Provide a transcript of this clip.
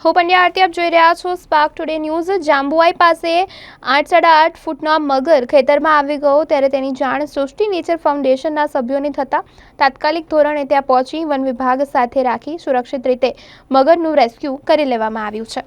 હું પંડ્યા આરતી આપ જોઈ રહ્યા છો સ્પાર્ક ટુડે ન્યૂઝ જાંબુઆઈ પાસે આઠ સાડા આઠ ફૂટનો મગર ખેતરમાં આવી ગયો ત્યારે તેની જાણ સૃષ્ટિ નેચર ફાઉન્ડેશનના સભ્યોને થતાં તાત્કાલિક ધોરણે ત્યાં પહોંચી વન વિભાગ સાથે રાખી સુરક્ષિત રીતે મગરનું રેસ્ક્યુ કરી લેવામાં આવ્યું છે.